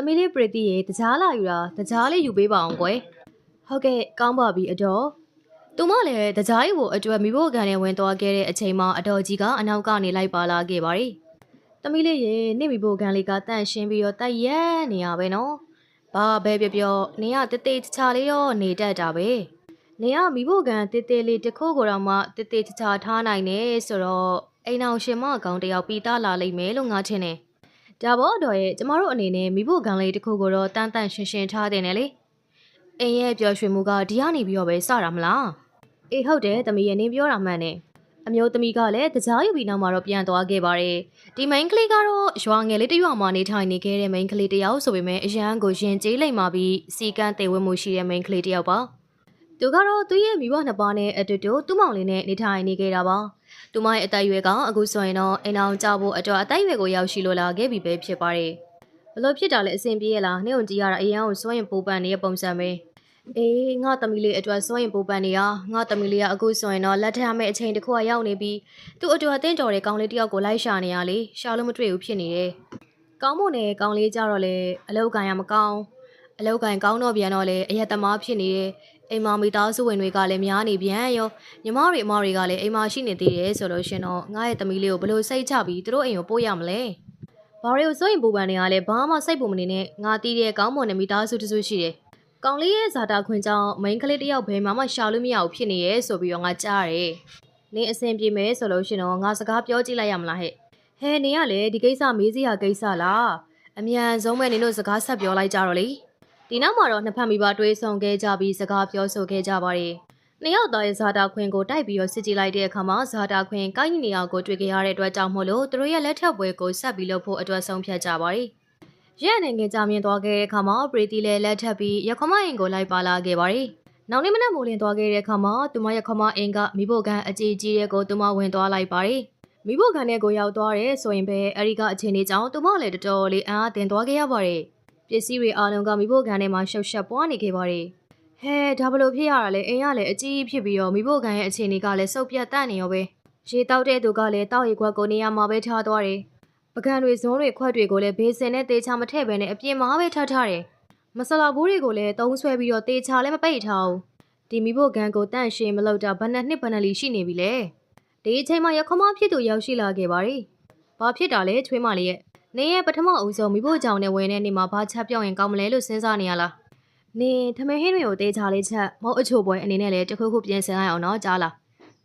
သမီးလေးပရိသီရဲ့တကြားလာယူတာတကြားလေးယူပေးပါအောင်ကွယ်ဟုတ်ကဲ့ကောင်းပါပြီအတော်သူမလည်းတကြားရီကိုအတွက်မိဖို့ကန်နဲ့ဝင်သွားခဲ့တဲ့အချိန်မှာအတော်ကြီးကအနောက်ကနေလိုက်ပါလာခဲ့ပါတယ်သမီးလေးရဲ့နေမိဖို့ကန်လေးကတန့်ရှင်းပြီးတော့တိုက်ရက်နေရပဲနော်ဘာပဲပြောပြောနေရတတိတခြားလေးတော့နေတတ်တာပဲနေရမိဖို့ကန်တေးသေးလေးတစ်ခုကိုတော့မှတေးသေးတခြားထားနိုင်နေဆိုတော့အိမ်အောင်ရှင်မအကောင်တယောက်ပြီးသားလာလိမ့်မယ်လို့ငါထင်တယ် ဒါဘောတော့ရဲ့ကျမတို့အနေနဲ့မိဖို့ကံလေးတစ်ခုကိုတော့တန်းတန်းရှင်းရှင်းထားတယ်နဲ့လေအင်းရဲ့ပျော်ရွှင်မှုကဒီကနေပြီးတော့ပဲစတာမလားအေးဟုတ်တယ်တမီးရဲ့နင်းပြောတာမှန်တယ်အမျိုးသမီးကလည်းတကြားယူပြီးနောက်မှာတော့ပြန်သွားခဲ့ပါတယ်ဒီမိန်းကလေးကတော့ရွာငယ်လေးတစ်ရွာမှာနေထိုင်နေခဲ့တဲ့မိန်းကလေးတစ်ယောက်ဆိုပေမဲ့အရန်ကိုရင်ကျေးလိမ့်มาပြီးစီကန်းတေဝတ်မှုရှိတဲ့မိန်းကလေးတစ်ယောက်ပါ သူကတော့သူ့ရဲ့မိဘနှစ်ပါးနဲ့အတူတူသူ့မောင်လေးနဲ့နေထိုင်နေခဲ့တာပါသူမရဲ့အသက်အရွယ်ကအခုဆိုရင်တော့အိမ်အောင်ကြဖို့အတွက်အသက်အရွယ်ကိုရောက်ရှိလို့လာခဲ့ပြီပဲဖြစ်ပါတယ်။ဘလို့ဖြစ်တာလဲအဆင်ပြေရလားနေုံကြည့်ရတာအရင်ကစွန့်ရင်ပူပန်နေတဲ့ပုံစံပဲ။အေးငါသမီးလေးအတွက်စွန့်ရင်ပူပန်နေရငါသမီးလေးကအခုဆိုရင်တော့လက်ထပ်မဲ့အချိန်တစ်ခုကရောက်နေပြီးသူ့အတွက်အသင့်တော်တဲ့ကောင်းလေးတစ်ယောက်ကိုလိုက်ရှာနေရလေရှာလို့မတွေ့ဘူးဖြစ်နေတယ်။ကောင်းမွန်တဲ့ကောင်းလေးကြတော့လေအလောက်ကန်ရမကောင်းအလောက်ကန်ကောင်းတော့ပြန်တော့လေအရက်သမားဖြစ်နေတယ် အိမ်မမိသားစုဝင်တွေကလည်းများနေပြန်ရောညီမတွေအမတွေကလည်းအိမ်မှာရှိနေသေးတယ်ဆိုလို့ရှင်တော့ငါရဲ့သမီးလေးကိုဘယ်လိုစိတ်ချပြီးသူတို့အိမ်ကိုပို့ရမလဲ။ဘာတွေကိုစိုးရင်ပူပန်နေရလဲဘာမှစိတ်ပူမနေနဲ့ငါတီးတဲ့ကောင်းမွန်တဲ့မိသားစုတစုရှိတယ်။ကောင်လေးရဲ့ဇာတာခွင်ကြောင့်မိန်းကလေးတစ်ယောက်ဘယ်မှမရှာလို့မရဘူးဖြစ်နေရဲ့ဆိုပြီးတော့ငါကြားရတယ်။နင်းအဆင်ပြေမယ်ဆိုလို့ရှင်တော့ငါစကားပြောကြည့်လိုက်ရမလားဟဲ့။ဟဲနင်းကလည်းဒီကိစ္စမေးစရာကိစ္စလား။အမြန်ဆုံးပဲနင်တို့စကားဆက်ပြောလိုက်ကြတော့လေ။ ဒီနောက်မှာတော့နှစ်ဖက်မိဘတွေးဆုံခဲ့ကြပြီးစကားပြောဆိုခဲ့ကြပါတယ်။နှစ်ယောက်သားရဲ့ဇာတာခွင်ကိုတိုက်ပြီးတော့စစ်ကြည့်လိုက်တဲ့အခါမှာဇာတာခွင်ကိုင်းနေအောင်ကိုတွေ့ကြရတဲ့အတွက်ကြောင့်မို့လို့သူတို့ရဲ့လက်ထပ်ပွဲကိုဆက်ပြီးလုပ်ဖို့အတွက်ဆုံးဖြတ်ကြပါတယ်။ရဲအနေငယ်ကြမြင်သွားခဲ့တဲ့အခါမှာပရီတီလည်းလက်ထပ်ပြီးရခမအိမ်ကိုလိုက်ပါလာခဲ့ပါတယ်။နောက်နေ့မနက်မိုးလင်းသွားခဲ့တဲ့အခါမှာသူမရခမအိမ်ကမိဖို့ကန်အကြီးကြီးတဲ့ကိုသူမဝင်သွားလိုက်ပါတယ်။မိဖို့ကန်တဲ့ကိုရောက်သွားတယ်ဆိုရင်ပဲအရိကအချိန်လေးကြောင့်သူမလည်းတော်တော်လေးအံ့အားသင်သွားခဲ့ရပါတယ်။ ပစ္စည်းတွေအားလုံးကမိဖို့ကန်ထဲမှာရှုပ်ရှက်ပွားနေခဲ့ပါတယ်။ဟဲဒါဘလို့ဖြစ်ရတာလဲအိမ်ကလည်းအကြီးဖြစ်ပြီးတော့မိဖို့ကန်ရဲ့အခြေအနေကလည်းစုပ်ပြတ်တန့်နေရောပဲရေတောက်တဲ့သူကလည်းတောက်ရီခွက်ကိုနေရာမှာပဲထားသွားတယ်ပကံတွေဇွန်းတွေခွက်တွေကိုလည်းဘေးစင်နဲ့တေချာမထည့်ဘဲနဲ့အပြင်မှာပဲထားထားတယ်မဆလာဘူးတွေကိုလည်းတုံးဆွဲပြီးတော့တေချာလည်းမပိတ်ထားဘူးဒီမိဖို့ကန်ကိုတန့်ရှင်းမလုပ်တာဘယ်နှစ်နှစ်ဘယ်နှစ်လီရှိနေပြီလဲဒီအချိန်မှာရခမဖြစ်သူရောက်ရှိလာခဲ့ပါရီဘာဖြစ်တာလဲချွေးမလေးရဲ့ နေရဲ့ပထမအဦးဆုံးမိဖို့ကြောင်နဲ့ဝင်တဲ့နေမှာဘာချက်ပြောင်းရင်ကောင်းမလဲလို့စဉ်းစားနေရလားနင်ထမင်းဟင်းတွေကိုတေးချလေးချက်မဟုတ်အချို့ပွဲအနေနဲ့လည်းတခုခုပြင်ဆင်ရအောင်နော်ကြားလား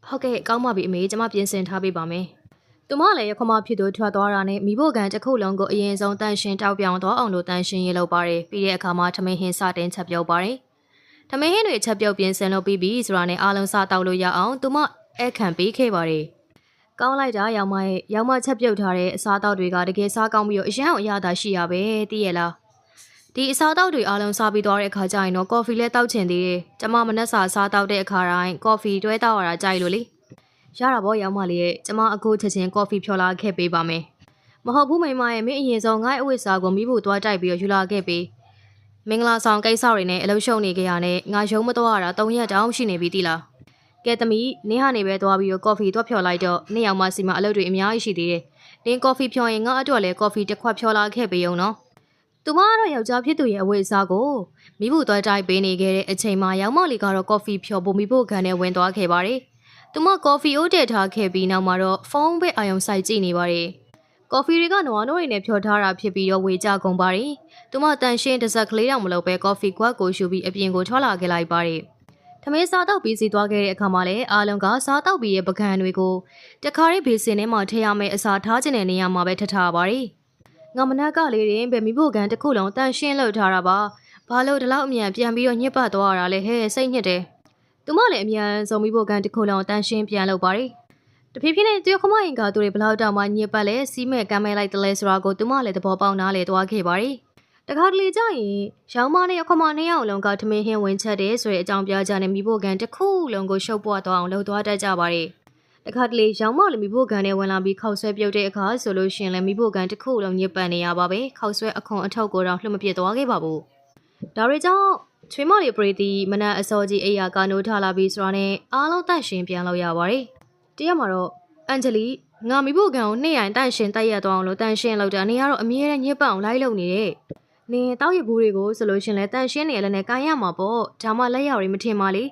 ဟုတ်ကဲ့ကောင်းပါပြီအမေကျမပြင်ဆင်ထားပေးပါမယ်သူမလည်းရခမဖြစ်သူထွက်သွားတာနဲ့မိဖို့ကန်တစ်ခုလုံးကိုအရင်ဆုံးတန်ရှင်တောက်ပြောင်တော့အောင်လို့တန်ရှင်ရေးလုပ်ပါတယ်ပြီးတဲ့အခါမှာထမင်းဟင်းစတင်ချက်ပြုတ်ပါတယ်ထမင်းဟင်းတွေချက်ပြုတ်ပြင်ဆင်လုပ်ပြီးပြီဆိုတာနဲ့အားလုံးစားတောက်လို့ရအောင်သူမအဲ့ခံပေးခဲ့ပါတယ် ကောင်းလိုက်တာရောင်မရဲ့ရောင်မချက်ပြုတ်ထားတဲ့အစားအသောက်တွေကတကယ်စားကောင်းပြီးတော့အရန်အရသာရှိရပဲသိရလားဒီအစားအသောက်တွေအားလုံးစားပြီးသွားတဲ့အခါကျရင်တော့ကော်ဖီလည်းတောက်ချင်သေးတယ်။ကျမမနက်စာစားတောက်တဲ့အခါတိုင်းကော်ဖီတွဲတောက်ရတာကြိုက်လို့လေ။ရတာပေါ့ရောင်မလေးရဲ့ကျမအခုချက်ချင်းကော်ဖီဖြော်လာခဲ့ပေးပါမယ်။မဟုတ်ဘူးမိမရဲ့မင်းအရင်ဆုံးငါ့အဝိစာကိုမိဖို့သွားတိုက်ပြီးတော့ယူလာခဲ့ပေး။မင်္ဂလာဆောင်ကိစ္စတွေနဲ့အလုပ်ရှုံနေကြရတဲ့ငါရုံးမတော့ရတာ၃ရက်တောင်ရှိနေပြီတိလား။ ကဲသမီးနင်းဟာနေပဲသွားပြီးတော့ကော်ဖီသွားဖြော်လိုက်တော့နေ့ရောက်မှစီမအလုပ်တွေအများကြီးရှိသေးတယ်။နင်းကော်ဖီဖြော်ရင်ငါအတွက်လည်းကော်ဖီတစ်ခွက်ဖြော်လာခဲ့ပေးအောင်နော်။သူမကတော့ယောက်ျားဖြစ်သူရဲ့အဝိအစားကိုမိဖို့သွားတိုက်ပေးနေခဲ့တဲ့အချိန်မှာရောင်မလီကတော့ကော်ဖီဖြော်ဖို့မိဖို့ခံနဲ့ဝင်သွားခဲ့ပါတယ်။သူမကော်ဖီအိုးတည်ထားခဲ့ပြီးနောက်မှာတော့ဖုန်းပဲအာရုံစိုက်ကြည့်နေပါတယ်။ကော်ဖီတွေကနွားနိုးတွေနဲ့ဖြော်ထားတာဖြစ်ပြီးတော့ဝေကြကုန်ပါတယ်။သူမတန်ရှင်းတစ်စက်ကလေးတောင်မလုပ်ပဲကော်ဖီကွက်ကိုရှူပြီးအပြင်ကိုထွက်လာခဲ့လိုက်ပါတယ်။ ထမင်းစားတော့ပြီးစီသွားခဲ့တဲ့အခါမှာလည်းအားလုံးကစားတော့ပြီးရဲ့ပကံတွေကိုတခါရေးဘေးစင်ထဲမှာထည့်ရမယ့်အစားထားခြင်းတဲ့နေရာမှာပဲထထားပါတယ်။ငါမနက်ကလေးရင်ပဲမိဖို့ကန်တစ်ခုလုံးတန်ရှင်းလောက်ထားတာပါဘာလို့ဒီလောက်အမြန်ပြန်ပြီးတော့ညှစ်ပတ်သွားရတာလဲဟဲ့စိတ်ညစ်တယ်သူမလည်းအမြန်ဆုံးမိဖို့ကန်တစ်ခုလုံးတန်ရှင်းပြန်လုပ်ပါရီတဖြည်းဖြည်းနဲ့သူခမရင်ကသူတွေဘလောက်တောင်မှညစ်ပတ်လဲစီးမဲ့ကမ်းမဲလိုက်တလဲဆိုတာကိုသူမလည်းသဘောပေါက်နားလေသွားခဲ့ပါရီ တခါတလေကျရင်ရောင်းမနဲ့ခမနှစ်ယောက်လုံးကထမင်းဟင်းဝင်ချက်တယ်ဆိုတဲ့အကြောင်းပြကြတဲ့မိဖို့ကန်တစ်ခုလုံးကိုရှုပ်ပွားသွားအောင်လှုပ်သွားတတ်ကြပါရီတခါတလေရောင်မလည်းမိဖို့ကန်နဲ့ဝင်လာပြီးခောက်ဆွဲပြုတ်တဲ့အခါဆိုလို့ရှရင်လည်းမိဖို့ကန်တစ်ခုလုံးညစ်ပတ်နေရပါပဲခောက်ဆွဲအခွန်အထောက်ကိုတော့လှမပြစ်သွားခဲ့ပါဘူးဒါတွေကြောင့်ချွေးမလေးပရိသီမနက်အစောကြီးအိယာကနိုးထလာပြီးဆိုတာနဲ့အားလုံးတန့်ရှင်ပြန်လို့ရပါတယ်တရက်မှာတော့အန်ဂျလီငါမိဖို့ကန်ကိုနှိမ့်ရိုင်တန့်ရှင်တိုက်ရသွားအောင်လို့တန့်ရှင်လောက်တာနေကတော့အမြဲတမ်းညစ်ပတ်အောင်လိုက်လုပ်နေတဲ့န နင်တောက်ရဘူးတွေကိုဆိုလို့ရှရင်လဲတန်ရှင်းနေရလဲနဲ့ကန်ရမှာပေါ့ဒါမှလက်ရောက်ရီမထင်ပါလေ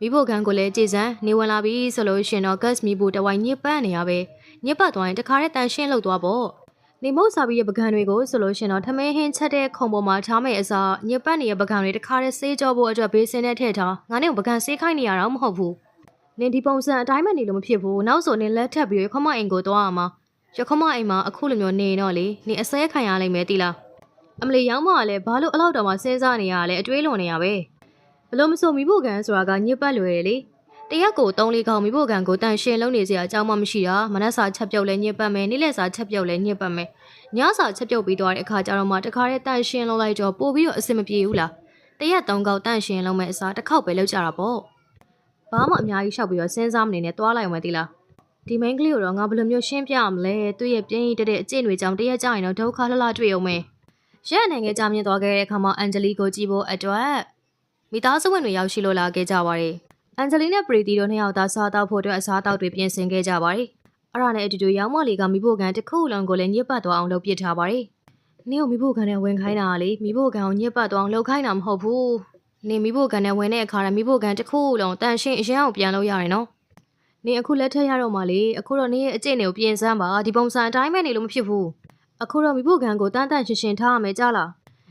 မိဖို့ကန်ကိုလည်းကြည်စမ်းနေဝင်လာပြီဆိုလို့ရှရင်တော့ gas မီဖို့တဝိုင်းညစ်ပတ်နေရပဲညစ်ပတ်သွားရင်တခါတည်းတန်ရှင်းလောက်သွားပေါ့နေမုတ်စာပြီးရဲ့ပကံတွေကိုဆိုလို့ရှရင်တော့ထမင်းဟင်းချက်တဲ့ခုံပေါ်မှာထားမယ့်အစားညစ်ပတ်နေတဲ့ပကံတွေတခါတည်းဆေးကြောဖို့အတွက်ဘေးစင်းနဲ့ထည့်ထားငါနဲ့ပကံဆေးခိုင်းနေရတာမဟုတ်ဘူးနင်ဒီပုံစံအတိုင်းမနေလို့မဖြစ်ဘူးနောက်ဆိုနင်လက်ထပ်ပြီးရခမအိမ်ကိုသွားရမှာရခမအိမ်မှာအခုလိုမျိုးနေတော့လေနင်အစဲခံရလိမ့်မယ်တီလား အမလီရောင်းမကလည်းဘာလို့အလောက်တောင်မှစဉ်းစားနေရလဲအတွေးလွန်နေရပဲဘလို့မဆိုမိဖို့ကန်ဆိုတာကညစ်ပတ်လွယ်တယ်လေတရက်ကို3လေးကောင်မိဖို့ကန်ကိုတန်ရှင်လုံးနေစရာအကြောင်းမှမရှိတာမနက်စာချက်ပြုတ်လဲညစ်ပတ်မယ်နေ့လယ်စာချက်ပြုတ်လဲညစ်ပတ်မယ်ညစာချက်ပြုတ်ပြီးသွားတဲ့အခါကျတော့မှတခါတည်းတန်ရှင်လုံးလိုက်တော့ပို့ပြီးတော့အဆင်မပြေဘူးလားတရက်3ကောင်တန်ရှင်လုံးမဲ့အစားတစ်ခေါက်ပဲလောက်ကြတာပေါ့ဘာမှအများကြီးရှောက်ပြီးတော့စဉ်းစားမနေနဲ့တွားလိုက်အောင်ပဲဒီလားဒီမိန်းကလေးကိုတော့ငါဘယ်လိုမျိုးရှင်းပြရမလဲသူ့ရဲ့ပြင်းရတဲ့အကျင့်တွေကြောင့်တရက်ကြာရင်တော့ဒုက္ခလှလှတွေ့အောင်မယ် ရက်နိုင်ငံကြာမြင့်သွားခဲ့တဲ့အခါမှာအန်ဂျလီကိုကြည့်ဖို့အတွက်မိသားစုဝင်တွေရောက်ရှိလို့လာခဲ့ကြပါတယ်။အန်ဂျလီနဲ့ပရီတီတို့နှစ်ယောက်သားစားတောက်ဖို့အတွက်အစားအသောက်တွေပြင်ဆင်ခဲ့ကြပါတယ်။အဲ့ဒါနဲ့အတူတူရောင်းမလေးကမိဖို့ကန်တစ်ခုလုံးကိုလည်းညစ်ပတ်သွားအောင်လုပ်ပစ်ထားပါတယ်။နင်းကိုမိဖို့ကန်နဲ့ဝင်ခိုင်းတာကလေမိဖို့ကန်ကိုညစ်ပတ်သွားအောင်လုပ်ခိုင်းတာမဟုတ်ဘူး။နင်းမိဖို့ကန်နဲ့ဝင်တဲ့အခါကျမိဖို့ကန်တစ်ခုလုံးတန်ရှင်းအရင်အောင်ပြန်လုပ်ရတယ်နော်။နင်းအခုလက်ထက်ရတော့မှလေအခုတော့နင်းရဲ့အကျင့်တွေကိုပြင်ဆန်းပါဒီပုံစံအတိုင်းပဲနေလို့မဖြစ်ဘူး။ အခုတော့မိဖို့ကန်ကိုတန်းတန်းရှင်းရှင်းထားရမယ်ကြားလား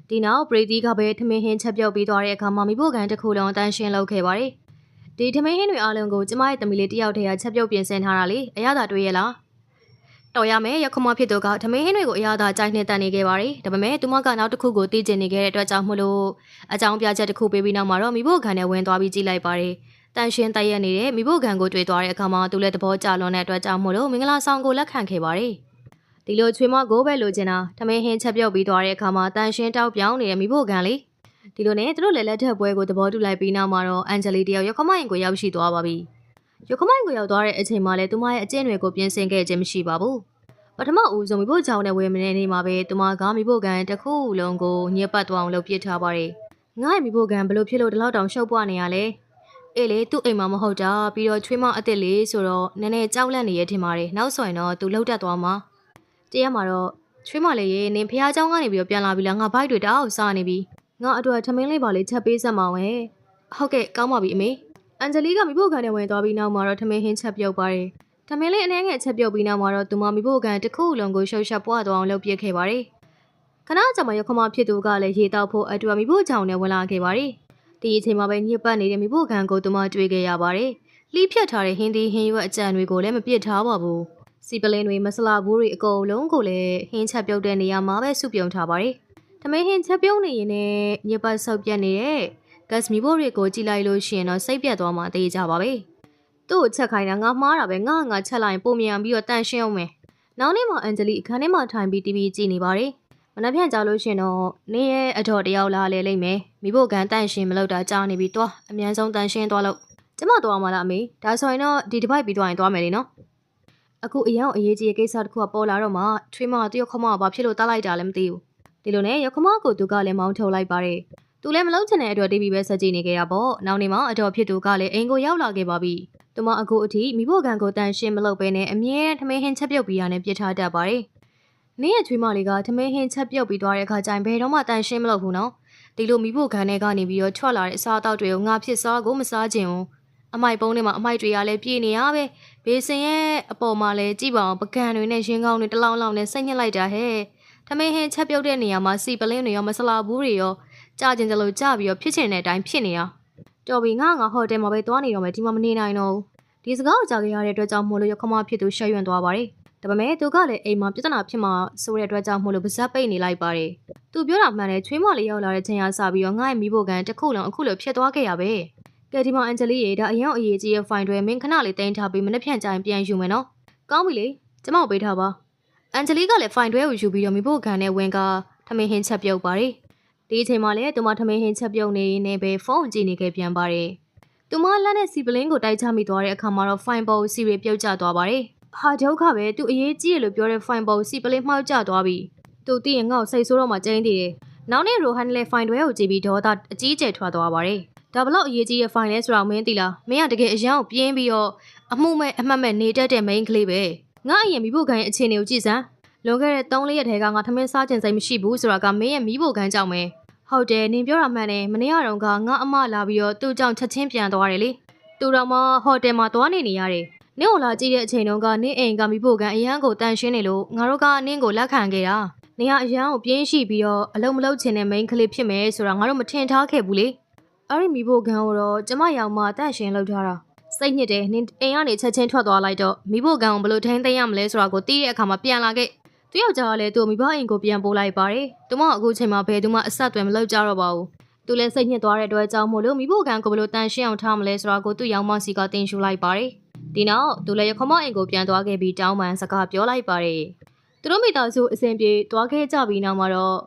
ဒီနောက်ပရိသီကပဲထမင်းဟင်းချက်ပြုတ်ပြီးသွားတဲ့အခါမှာမိဖို့ကန်တစ်ခုလုံးတန်းရှင်းလုပ်ခဲ့ပါတယ်ဒီထမင်းဟင်းတွေအားလုံးကိုကျမရဲ့သမီးလေးတယောက်တည်းကချက်ပြုတ်ပြင်ဆင်ထားတာလေအရသာတွေ့ရလားတော်ရမယ်ရခမဖြစ်သူကထမင်းဟင်းတွေကိုအရသာကြိုက်နေတန်နေခဲ့ပါတယ်ဒါပေမဲ့သူမကနောက်တစ်ခုကိုသိကျင်နေခဲ့တဲ့အတွက်ကြောင့်မလို့အကြောင်းပြချက်တစ်ခုပေးပြီးနောက်မှာတော့မိဖို့ကန်နဲ့ဝင်သွားပြီးကြည့်လိုက်ပါတယ်တန်ရှင်းတည့်ရက်နေတဲ့မိဖို့ကန်ကိုတွေ့သွားတဲ့အခါမှာသူလည်းသဘောကျလွန်တဲ့အတွက်ကြောင့်မလို့မင်္ဂလာဆောင်ကိုလက်ခံခဲ့ပါတယ် ဒီလိုချွေမကိုပဲလိုချင်တာထမင်းဟင်းချက်ပြုတ်ပြီးသွားတဲ့အခါမှာတန်ရှင်းတောက်ပြောင်းနေတဲ့မိဖို့ကန်လေးဒီလိုနဲ့သူတို့လည်းလက်ထက်ပွဲကိုသဘောတူလိုက်ပြီးနောက်မှာတော့အန်ဂျလီတယောက်ရခမိုင်ကိုရောက်ရှိသွားပါပြီရခမိုင်ကိုရောက်သွားတဲ့အချိန်မှာလည်းသူမရဲ့အကျင့်တွေကိုပြင်ဆင်ခဲ့ခြင်းမရှိပါဘူးပထမဦးဆုံးမိဖို့ကြောင့်နဲ့ဝယ်မနေနေမှာပဲသူမကမိဖို့ကန်တစ်ခုလုံးကိုညက်ပတ်သွားအောင်လုပ်ပစ်ထားပါတယ်ငါ့ရဲ့မိဖို့ကန်ဘလို့ဖြစ်လို့ဒီလောက်တောင်ရှုပ်ပွားနေရလဲအေးလေသူ့အိမ်မှာမဟုတ်တာပြီးတော့ချွေးမအစ်စ်လေးဆိုတော့နည်းနည်းကြောက်လန့်နေရထင်ပါတယ်နောက်ဆိုရင်တော့သူလှုပ်တက်သွားမှာ တရက်မှာတော့ချွေးမလေးရေနင်ဖះเจ้าကနေပြီးတော့ပြန်လာပြီလားငါဘိုက်တွေတအားကိုစားနေပြီငါအတွက်ထမင်းလေးပါလေးချက်ပေးစက်မအောင်ဟဲ့ဟုတ်ကဲ့ကောင်းပါပြီအမေအန်ဂျလီကမိဖို့ကန်နဲ့ဝင်သွားပြီးနောက်မှာတော့ထမင်းဟင်းချက်ပြုတ်ပါတယ်ထမင်းလေးအနှဲငယ်ချက်ပြုတ်ပြီးနောက်မှာတော့သူမမိဖို့ကန်တစ်ခုလုံးကိုရှုပ်ရှက်ပွားသွားအောင်လုပ်ပြစ်ခဲ့ပါတယ်ခဏကြာမှရခမဖြစ်သူကလည်းရေတောက်ဖို့အတွက်မိဖို့ချောင်းနဲ့ဝင်လာခဲ့ပါတယ်ဒီအချိန်မှာပဲညစ်ပတ်နေတဲ့မိဖို့ကန်ကိုသူမတွေ့ခဲ့ရပါတယ်လှီးဖြတ်ထားတဲ့ဟင်းသီးဟင်းရွက်အကြံတွေကိုလည်းမပြစ်ထားပါဘူး စီပလင်းတွေမဆလာဘူးတွေအကုန်လုံးကိုလည်းဟင်းချက်ပြုတ်တဲ့နေရာမှာပဲစုပြုံထားပါတယ်။ထမင်းဟင်းချက်ပြုတ်နေရင်လည်းညစ်ပတ်ဆုပ်ပြတ်နေတဲ့ဂတ်မီဘိုတွေကိုကြည့်လိုက်လို့ရှိရင်တော့စိတ်ပြတ်သွားမှသိကြပါပဲ။သူ့ကိုချက်ခိုင်းတာငါမှားတာပဲငါငါချက်လိုက်ရင်ပုံမြန်ပြီးတော့တန်ရှင်းအောင်မယ်။နောက်နေ့မှာအန်ဂျလီအခန်းထဲမှာထိုင်ပြီး TV ကြည့်နေပါတယ်။မနှက်ဖြန်ကြလို့ရှိရင်တော့နေရဲ့အတော်တယောက်လာလဲလိမ့်မယ်။မိဖို့ကန်တန့်ရှင်းမလုပ်တာကြားနေပြီးတော့အမြန်ဆုံးတန့်ရှင်းသွားလို့ကျမသွားမှာလားအမေ။ဒါဆိုရင်တော့ဒီတစ်ပိုက်ပြီးသွားရင်သွားမယ်လေနော်။ အခုအယောင်အရေးကြီးတဲ့ကိစ္စတစ်ခုကပေါ်လာတော့မှထွေးမကတယောက်ခမကဘာဖြစ်လို့တားလိုက်တာလဲမသိဘူးဒီလိုနဲ့ရခမကိုသူကလည်းမောင်းထုတ်လိုက်ပါတယ်သူလည်းမလုံးချင်တဲ့အတွက် TV ပဲဆက်ကြည့်နေခဲ့တာပေါ့နောက်နေ့မှအတော်ဖြစ်သူကလည်းအိမ်ကိုရောက်လာခဲ့ပါပြီသူမအခုအထိမိဖို့ကန်ကိုတန်ရှင်းမလုပ်ဘဲနဲ့အမြဲတမ်းထမင်းဟင်းချက်ပြုတ်ပြီးရနဲ့ပြစ်ထားတတ်ပါတယ်နင်းရဲ့ချွေးမလေးကထမင်းဟင်းချက်ပြုတ်ပြီးသွားတဲ့အခါကျရင်ဘယ်တော့မှတန်ရှင်းမလုပ်ဘူးနော်ဒီလိုမိဖို့ကန်ထဲကနေပြီးတော့ထွက်လာတဲ့အစားအသောက်တွေကိုငါဖြစ်စားကိုမစားခြင်းဘူး အမိုက်ပုံးထဲမှာအမိုက်တွေကလည်းပြည့်နေရပဲဘေးစင်ရဲ့အပေါ်မှာလဲကြည့်ပါအောင်ပကံတွေနဲ့ရင်းကောင်းတွေတလောင်းလောင်းနဲ့စိတ်ညစ်လိုက်တာဟဲ့ထမင်းဟင်းချက်ပြုတ်တဲ့နေရာမှာစီပလင်းတွေရောမဆလာဘူးတွေရောကြာကျင်ကြလို့ကြာပြီးတော့ဖြစ်ချင်တဲ့အတိုင်းဖြစ်နေတာတော်ပြီငါငါဟိုတယ်မှာပဲသွားနေတော့မယ်ဒီမှာမနေနိုင်တော့ဘူးဒီစကားကိုကြားခဲ့ရတဲ့အတွက်ကြောင့်မို့လို့ရခမဖြစ်သူရှက်ရွံ့သွားပါတယ်ဒါပေမဲ့သူကလည်းအိမ်မှာပြဿနာဖြစ်မှာဆိုတဲ့အတွက်ကြောင့်မို့လို့ပါဇက်ပိတ်နေလိုက်ပါတယ်သူပြောတာမှန်တယ်ချွေးမလေးရောက်လာတဲ့ချိန်ကစပြီးတော့ငါ့ရဲ့မိဖို့ကန်တစ်ခုလုံးအခုလိုဖြစ်သွားခဲ့ရပဲ ကဲဒီမှာအန်ဂျလီရေဒါအရင်အရေးကြီးရဲ့ဖိုင်တွေမင်းခဏလေးတင်ထားပြီးမနေ့ဖြန်ကြရင်ပြန်ယူမယ်နော်။ကောင်းပြီလေကျမကိုပေးထားပါ။အန်ဂျလီကလည်းဖိုင်တွေကိုယူပြီးတော့မိဖို့ကန်နဲ့ဝင်ကထမင်းဟင်းချက်ပြုတ်ပါတယ်။ဒီအချိန်မှာလည်းသူမထမင်းဟင်းချက်ပြုတ်နေနေပဲဖုန်းကြည့်နေခဲ့ပြန်ပါတယ်။သူမလက်နဲ့စီပလင်းကိုတိုက်ချမိသွားတဲ့အခါမှာတော့ဖိုင်ပေါ်စီရီပြုတ်ကျသွားပါတယ်။ဟာဒုက္ခပဲသူအရေးကြီးရလို့ပြောတဲ့ဖိုင်ပေါ်စီပလင်းမှောက်ကျသွားပြီ။သူသိရင်ငေါ့စိတ်ဆိုးတော့မှကျင်းသေးတယ်။နောက်နေ့ရိုဟန်လည်းဖိုင်တွေကိုကြည့်ပြီးဒေါသအကြီးကျယ်ထွက်သွားပါတယ်။ ဒါဘလောက်အရေးကြီးရဲ့ file လဲဆိုတော့မင်းသိလားမင်းကတကယ်အရန်ကိုပြင်းပြီးတော့အမှုမဲ့အမှတ်မဲ့နေတတ်တဲ့ main ကလေးပဲငါအရင်မိဖို့ခိုင်းရဲ့အခြေအနေကိုကြည့်စမ်းလွန်ခဲ့တဲ့3-4ရက်ထဲကငါထမင်းစားခြင်းစိတ်မရှိဘူးဆိုတာကမင်းရဲ့မိဖို့ကန်းကြောင့်ပဲဟုတ်တယ်နင်ပြောတာမှန်တယ်မနေ့ကတော့ကငါအမလာပြီးတော့သူ့ကြောင့်ချက်ချင်းပြန်သွားတယ်လေသူတော်မဟိုတယ်မှာသွားနေနေရတယ်နင့်ကိုလာကြည့်တဲ့အချိန်တုန်းကနင့်အိမ်ကမိဖို့ကန်းအရန်ကိုတန်ရှင်းနေလို့ငါတို့ကနင့်ကိုလက်ခံခဲ့တာနင်ကအရန်ကိုပြင်းရှိပြီးတော့အလုံးမလုံးချင်တဲ့ main ကလေးဖြစ်မယ်ဆိုတာငါတို့မထင်ထားခဲ့ဘူးလေ အဲ့ဒီမိဖို့ကန်းကိုတော့ကျမရောင်မတန့်ရှင်းလုပ်ထားတာစိတ်ညစ်တယ်နင်အိမ်ကနေချက်ချင်းထွက်သွားလိုက်တော့မိဖို့ကံကိုဘယ်လိုထိန်းသိမ်းရမလဲဆိုတာကိုသိတဲ့အခါမှာပြန်လာခဲ့သူယောက်ျားကလည်းသူ့မိဘအိမ်ကိုပြန်ပို့လိုက်ပါတယ်သူမအခုချိန်မှာဘယ်သူမှအဆက်အသွယ်မလုပ်ကြတော့ပါဘူးသူလည်းစိတ်ညစ်သွားတဲ့အတွက်ကြောင့်မို့လို့မိဖို့ကံကိုဘယ်လိုတန်ရှင်းအောင်ထားမလဲဆိုတာကိုသူ့ရောင်မစီကတင်ရှူလိုက်ပါတယ်ဒီနောက်သူလည်းရခမအိမ်ကိုပြန်သွားခဲ့ပြီးတောင်းပန်စကားပြောလိုက်ပါတယ်သူတို့မိသားစုအစဉ်ပြေသွားခဲ့ကြပြီးနောက်မှာတော့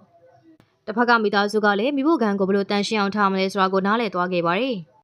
တစ်ဖက်ကမိသားစုကလည်းမိဖို့ကံကိုဘယ်လိုတန်ရှင်းအောင်ထားမလဲဆိုတာကိုနားလည်သွားခဲ့ပါတယ်